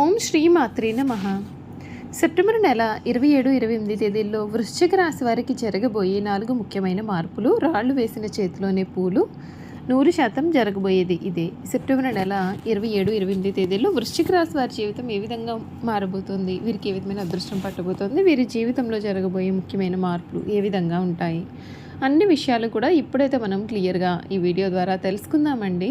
ఓం శ్రీమాత్రే నమ. సెప్టెంబర్ నెల ఇరవై ఏడు ఇరవై ఎనిమిది తేదీల్లో వృశ్చిక రాశి వారికి జరగబోయే నాలుగు ముఖ్యమైన మార్పులు రాళ్ళు వేసిన చేతిలోనే పూలు నూరు శాతం జరగబోయేది ఇదే. సెప్టెంబర్ నెల ఇరవై ఏడు ఇరవై ఎనిమిది తేదీల్లో వృశ్చిక రాశి వారి జీవితం ఏ విధంగా మారబోతుంది? వీరికి ఏ విధమైన అదృష్టం పట్టబోతోంది? వీరి జీవితంలో జరగబోయే ముఖ్యమైన మార్పులు ఏ విధంగా ఉంటాయి? అన్ని విషయాలు కూడా ఇప్పుడైతే మనం క్లియర్గా ఈ వీడియో ద్వారా తెలుసుకుందామండి.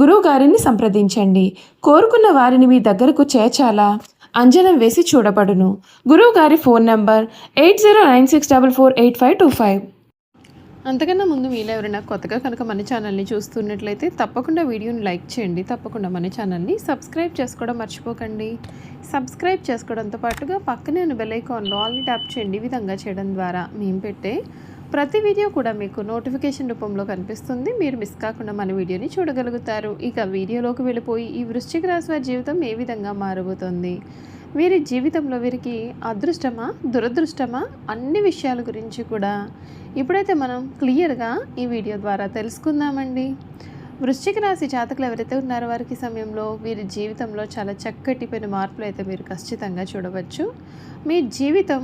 గురువు గారిని సంప్రదించండి. కోరుకున్న వారిని మీ దగ్గరకు చేర్చాలా? అంజనం వేసి చూడబడును. గురువు గారి phone number eight zero nine six double four eight five two five. అంతకన్నా ముందు మీలో ఎవరైనా కొత్తగా కనుక మన ఛానల్ని చూస్తున్నట్లయితే తప్పకుండా వీడియోని లైక్ చేయండి. తప్పకుండా మన ఛానల్ని సబ్స్క్రైబ్ చేసుకోవడం మర్చిపోకండి. సబ్స్క్రైబ్ చేసుకోవడంతో పాటుగా పక్కనే ఉన్న బెల్ ఐకాన్లో ఆల్ని ట్యాప్ చేయండి. ఈ విధంగా చేయడం ద్వారా మేము పెట్టే ప్రతి వీడియో కూడా మీకు నోటిఫికేషన్ రూపంలో కనిపిస్తుంది. మీరు మిస్ కాకుండా మన వీడియోని చూడగలుగుతారు. ఇక వీడియోలోకి వెళ్ళిపోయి ఈ వృశ్చిక రాశి వారి జీవితం ఏ విధంగా మారబోతోంది? వీరి జీవితంలో వీరికి అదృష్టమా దురదృష్టమా అన్ని విషయాల గురించి కూడా ఇప్పుడైతే మనం క్లియర్గా ఈ వీడియో ద్వారా తెలుసుకుందామండి. వృశ్చిక రాశి జాతకులు ఎవరైతే ఉన్నారో వారికి సమయంలో వీరి జీవితంలో చాలా చక్కటి పెను మార్పులు అయితే మీరు ఖచ్చితంగా చూడవచ్చు. మీ జీవితం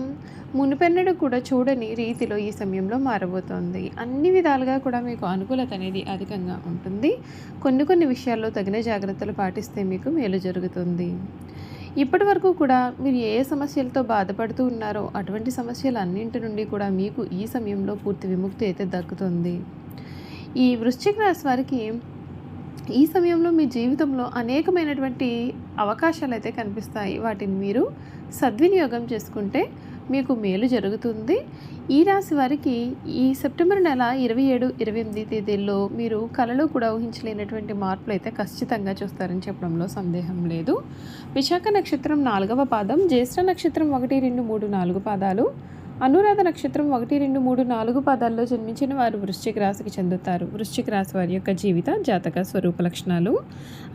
మునుపెన్నడూ కూడా చూడని రీతిలో ఈ సమయంలో మారబోతోంది. అన్ని విధాలుగా కూడా మీకు అనుకూలత అనేది అధికంగా ఉంటుంది. కొన్ని కొన్ని విషయాల్లో తగిన జాగ్రత్తలు పాటిస్తే మీకు మేలు జరుగుతుంది. ఇప్పటి వరకు కూడా మీరు ఏ సమస్యలతో బాధపడుతూ ఉన్నారో అటువంటి సమస్యలు అన్నింటి నుండి కూడా మీకు ఈ సమయంలో పూర్తి విముక్తి అయితే దక్కుతుంది. ఈ వృశ్చిక రాశి వారికి ఈ సమయంలో మీ జీవితంలో అనేకమైనటువంటి అవకాశాలు అయితే కనిపిస్తాయి. వాటిని మీరు సద్వినియోగం చేసుకుంటే మీకు మేలు జరుగుతుంది. ఈ రాశి వారికి ఈ సెప్టెంబర్ నెల ఇరవై ఏడు ఇరవై ఎనిమిది తేదీల్లో మీరు కలలో కూడా ఊహించలేనటువంటి మార్పులు అయితే ఖచ్చితంగా చూస్తారని చెప్పడంలో సందేహం లేదు. విశాఖ నక్షత్రం నాలుగవ పాదం జ్యేష్ఠ నక్షత్రం ఒకటి రెండు మూడు నాలుగు పాదాలు అనురాధ నక్షత్రం ఒకటి రెండు మూడు నాలుగు పాదాల్లో జన్మించిన వారు వృశ్చిక రాశికి చెందుతారు. వృశ్చిక రాశి వారి యొక్క జీవిత జాతక స్వరూప లక్షణాలు.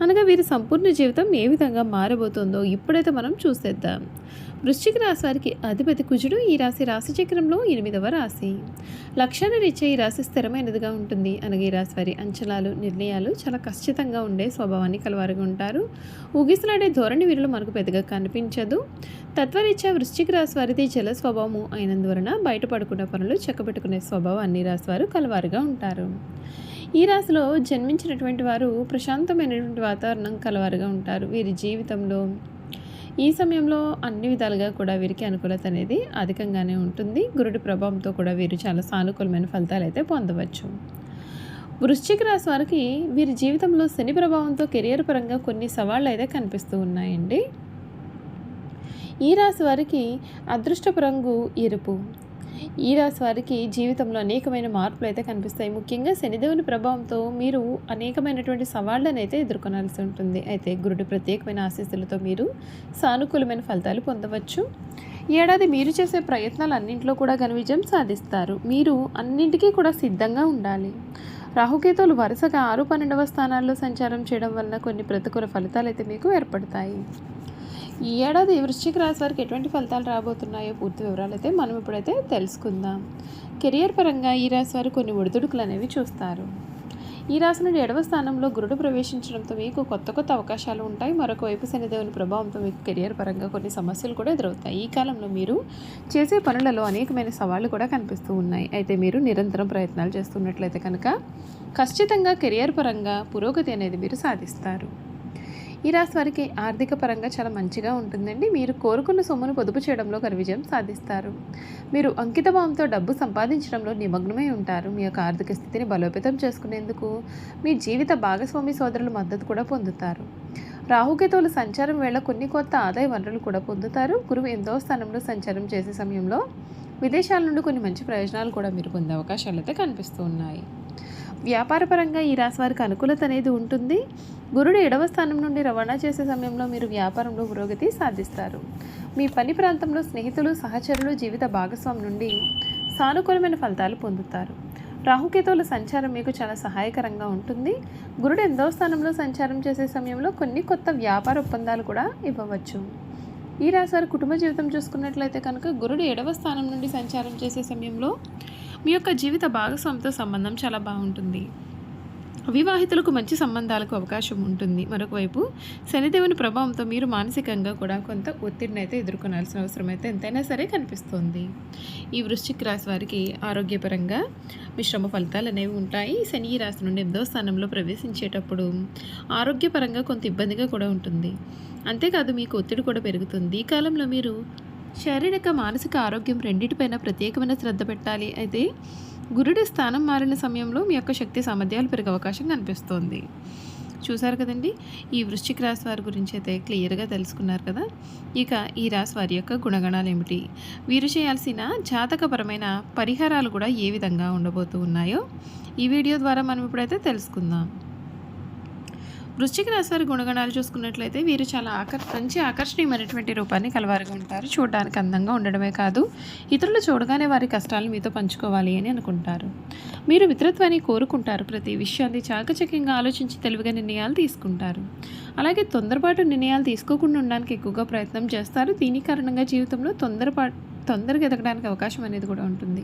అనగా వీరి సంపూర్ణ జీవితం ఏ విధంగా మారబోతుందో ఇప్పుడైతే మనం చూసేద్దాం. వృశ్చిక రాశి వారికి అధిపతి కుజుడు ఈ రాశి రాశి చక్రంలో ఎనిమిదవ రాశి. లక్ష్యాన్ని రీత్యా ఈ రాశి స్థిరమైనదిగా ఉంటుంది. అనగా ఈ రాశి వారి అంచనాలు నిర్ణయాలు చాలా ఖచ్చితంగా ఉండే స్వభావాన్ని కలవారుగా ఉంటారు. ఊగిసలాడే ధోరణి వీరిలో మనకు పెద్దగా కనిపించదు. తత్వరీత్యా వృశ్చిక రాశి వారిది జల స్వభావము అయినందువలన బయటపడుకున్న పనులు చెక్కబెట్టుకునే స్వభావం అన్ని రాశి వారు కలవారుగా ఉంటారు. ఈ రాశిలో జన్మించినటువంటి వారు ప్రశాంతమైనటువంటి వాతావరణం కలవారుగా ఉంటారు. వీరి జీవితంలో ఈ సమయంలో అన్ని విధాలుగా కూడా వీరికి అనుకూలత అనేది అధికంగానే ఉంటుంది. గురుడి ప్రభావంతో కూడా వీరు చాలా సానుకూలమైన ఫలితాలు అయితే పొందవచ్చు. వృశ్చిక రాశి వారికి వీరి జీవితంలో శని ప్రభావంతో కెరియర్ పరంగా కొన్ని సవాళ్ళు అయితే కనిపిస్తూ ఉన్నాయండి. ఈ రాశి వారికి అదృష్టపు రంగు ఎరుపు. ఈ రాశి వారికి జీవితంలో అనేకమైన మార్పులు అయితే కనిపిస్తాయి. ముఖ్యంగా శనిదేవుని ప్రభావంతో మీరు అనేకమైనటువంటి సవాళ్ళను అయితే ఎదుర్కొనాల్సి ఉంటుంది. అయితే గురుడి ప్రత్యేకమైన ఆశీస్సులతో మీరు సానుకూలమైన ఫలితాలు పొందవచ్చు. ఈ ఏడాది మీరు చేసే ప్రయత్నాలు అన్నింటిలో కూడా ఘన విజయం సాధిస్తారు. మీరు అన్నింటికీ కూడా సిద్ధంగా ఉండాలి. రాహుకేతువులు వరుసగా ఆరు పన్నెండవ స్థానాల్లో సంచారం చేయడం వలన కొన్ని ప్రతికూల ఫలితాలు అయితే మీకు ఏర్పడతాయి. ఈ ఏడాది వృశ్చిక రాశి వారికి ఎటువంటి ఫలితాలు రాబోతున్నాయో పూర్తి వివరాలు అయితే మనం ఇప్పుడైతే తెలుసుకుందాం. కెరియర్ పరంగా ఈ రాశి వారు కొన్ని ఒడిదుడుకులు అనేవి చూస్తారు. ఈ రాశి నుండి ఎడవ స్థానంలో గురుడు ప్రవేశించడంతో మీకు కొత్త కొత్త అవకాశాలు ఉంటాయి. మరొక వైపు శనిదేవుని ప్రభావంతో మీకు కెరియర్ పరంగా కొన్ని సమస్యలు కూడా ఎదురవుతాయి. ఈ కాలంలో మీరు చేసే పనులలో అనేకమైన సవాళ్ళు కూడా కనిపిస్తూ ఉన్నాయి. అయితే మీరు నిరంతరం ప్రయత్నాలు చేస్తున్నట్లయితే కనుక ఖచ్చితంగా కెరియర్ పరంగా పురోగతి అనేది మీరు సాధిస్తారు. ఈ రాశి వారికి ఆర్థిక పరంగా చాలా మంచిగా ఉంటుందండి. మీరు కోరుకున్న సొమ్మును పొదుపు చేయడంలో ఘన విజయం సాధిస్తారు. మీరు అంకితభావంతో డబ్బు సంపాదించడంలో నిమగ్నమై ఉంటారు. మీ యొక్క ఆర్థిక స్థితిని బలోపేతం చేసుకునేందుకు మీ జీవిత భాగస్వామి సోదరుల మద్దతు కూడా పొందుతారు. రాహుకేతువులు సంచారం వేళ కొన్ని కొత్త ఆదాయ వనరులు కూడా పొందుతారు. గురువు ఎంతో స్థానంలో సంచారం చేసే సమయంలో విదేశాల నుండి కొన్ని మంచి ప్రయోజనాలు కూడా మీరు పొందే అవకాశాలు అయితే కనిపిస్తూ ఉన్నాయి. వ్యాపారపరంగా ఈ రాశి వారికి అనుకూలత అనేది ఉంటుంది. గురుడు ఎడవ స్థానం నుండి రవాణా చేసే సమయంలో మీరు వ్యాపారంలో పురోగతి సాధిస్తారు. మీ పని ప్రాంతంలో స్నేహితులు సహచరులు జీవిత భాగస్వామి నుండి సానుకూలమైన ఫలితాలు పొందుతారు. రాహుకేతువుల సంచారం మీకు చాలా సహాయకరంగా ఉంటుంది. గురుడు ఎందో స్థానంలో సంచారం చేసే సమయంలో కొన్ని కొత్త వ్యాపార ఒప్పందాలు కూడా ఇవ్వవచ్చు. ఈ రాశి కుటుంబ జీవితం చూసుకున్నట్లయితే కనుక గురుడు ఏడవ స్థానం నుండి సంచారం చేసే సమయంలో మీ యొక్క జీవిత భాగస్వామితో సంబంధం చాలా బాగుంటుంది. వివాహితులకు మంచి సంబంధాలకు అవకాశం ఉంటుంది. మరొక వైపు శనిదేవుని ప్రభావంతో మీరు మానసికంగా కూడా కొంత ఒత్తిడిని అయితే ఎదుర్కొనాల్సిన అవసరం అయితే ఎంతైనా సరే కనిపిస్తుంది. ఈ వృశ్చిక రాశి వారికి ఆరోగ్యపరంగా మిశ్రమ ఫలితాలు అనేవి ఉంటాయి. శని ఈ రాశి నుండి ఎనిమిదవ స్థానంలో ప్రవేశించేటప్పుడు ఆరోగ్యపరంగా కొంత ఇబ్బందిగా కూడా ఉంటుంది. అంతేకాదు మీకు ఒత్తిడి కూడా పెరుగుతుంది. ఈ కాలంలో మీరు శారీరక మానసిక ఆరోగ్యం రెండింటిపైన ప్రత్యేకమైన శ్రద్ధ పెట్టాలి. అయితే గురుడి స్థానం మారిన సమయంలో మీ యొక్క శక్తి సామర్థ్యాలు పెరిగే అవకాశం కనిపిస్తోంది. చూసారు కదండి? ఈ వృశ్చిక రాశి వారి గురించి అయితే క్లియర్గా తెలుసుకున్నారు కదా? ఇక ఈ రాశి వారి యొక్క గుణగణాలు ఏమిటి? వీరు చేయాల్సిన జాతకపరమైన పరిహారాలు కూడా ఏ విధంగా ఉండబోతూ ఉన్నాయో ఈ వీడియో ద్వారా మనం ఇప్పుడైతే తెలుసుకుందాం. వృశ్చిక రాశి వారి గుణగణాలు చూసుకున్నట్లయితే వీరు చాలా ఆకర్ మంచి ఆకర్షణీయమైనటువంటి రూపాన్ని కలవారుగా ఉంటారు చూడడానికి అందంగా ఉండడమే కాదు ఇతరులు చూడగానే వారి కష్టాలను మీతో పంచుకోవాలి అని అనుకుంటారు. మీరు మిత్రత్వాన్ని కోరుకుంటారు. ప్రతి విషయాన్ని చాకచక్యంగా ఆలోచించి తెలివిగా నిర్ణయాలు తీసుకుంటారు. అలాగే తొందరపాటు నిర్ణయాలు తీసుకోకుండా ఉండడానికి ఎక్కువగా ప్రయత్నం చేస్తారు. దీని కారణంగా జీవితంలో తొందరపాటు తొందరగా ఎదగడానికి అవకాశం అనేది కూడా ఉంటుంది.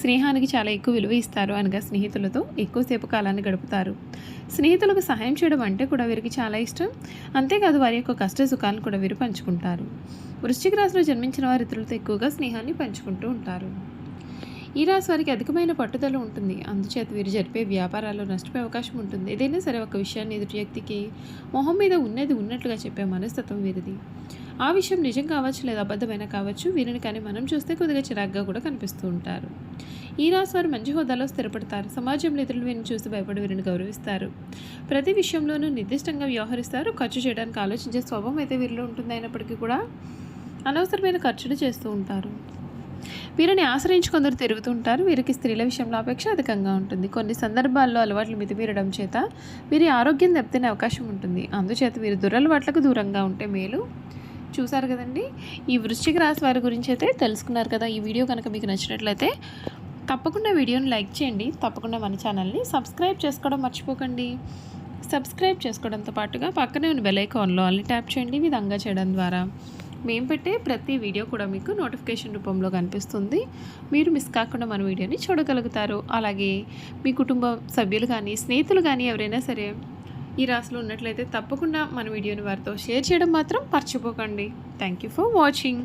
స్నేహానికి చాలా ఎక్కువ విలువ ఇస్తారు అనగా స్నేహితులతో ఎక్కువసేపు కాలాన్ని గడుపుతారు. స్నేహితులకు సహాయం చేయడం అంటే కూడా వీరికి చాలా ఇష్టం. అంతేకాదు వారి యొక్క కష్ట సుఖాలను కూడా వీరు పంచుకుంటారు. వృశ్చిక రాశిలో జన్మించిన వారి ఇతరులతో ఎక్కువగా స్నేహాన్ని పంచుకుంటూ ఉంటారు. ఈ రాశి వారికి అధికమైన పట్టుదల ఉంటుంది. అందుచేత వీరు జరిపే వ్యాపారాల్లో నష్టపోయే అవకాశం ఉంటుంది. ఏదైనా సరే ఒక విషయాన్ని ఎదుటి వ్యక్తికి మొహం మీద ఉన్నది ఉన్నట్లుగా చెప్పే మనస్తత్వం వీరిది. ఆ విషయం నిజం కావచ్చు లేదా అబద్ధమైన కావచ్చు వీరిని కానీ మనం చూస్తే కొద్దిగా చిరాగ్గా కూడా కనిపిస్తూ ఉంటారు. ఈ రాశి వారు మంచి హోదాలో స్థిరపడతారు. సమాజంలో ఇతరులు వీరిని చూసి భయపడి వీరిని గౌరవిస్తారు. ప్రతి విషయంలోనూ నిర్దిష్టంగా వ్యవహరిస్తారు. ఖర్చు చేయడానికి ఆలోచించే స్వభావం అయితే వీరిలో ఉంటుంది అయినప్పటికీ కూడా అనవసరమైన ఖర్చులు చేస్తూ ఉంటారు. వీరిని ఆశ్రయించి కొందరు తిరుగుతుంటారు. వీరికి స్త్రీల విషయంలో అపేక్ష అధికంగా ఉంటుంది. కొన్ని సందర్భాల్లో అలవాట్లు మితిమీరడం చేత వీరి ఆరోగ్యం దెబ్బతినే అవకాశం ఉంటుంది. అందుచేత వీరు దురలవాట్లకు దూరంగా ఉంటే మేలు. చూసారు కదండి? ఈ వృశ్చిక రాశి వారి గురించి అయితే తెలుసుకున్నారు కదా. ఈ వీడియో కనుక మీకు నచ్చినట్లయితే తప్పకుండా వీడియోని లైక్ చేయండి. తప్పకుండా మన ఛానల్ని సబ్స్క్రైబ్ చేసుకోవడం మర్చిపోకండి. సబ్స్క్రైబ్ చేసుకోవడంతో పాటుగా పక్కనే ఉన్న బెల్ ఐకాన్లో అల్ని ట్యాప్ చేయండి. విధంగా చేయడం ద్వారా మేము పెట్టే ప్రతి వీడియో కూడా మీకు నోటిఫికేషన్ రూపంలో కనిపిస్తుంది. మీరు మిస్ కాకుండా మన వీడియోని చూడగలుగుతారు. అలాగే మీ కుటుంబ సభ్యులు కానీ స్నేహితులు కానీ ఎవరైనా సరే ఈ రాశిలో ఉన్నట్లయితే తప్పకుండా మన వీడియోని వారితో షేర్ చేయడం మాత్రం మర్చిపోకండి. Thank you for watching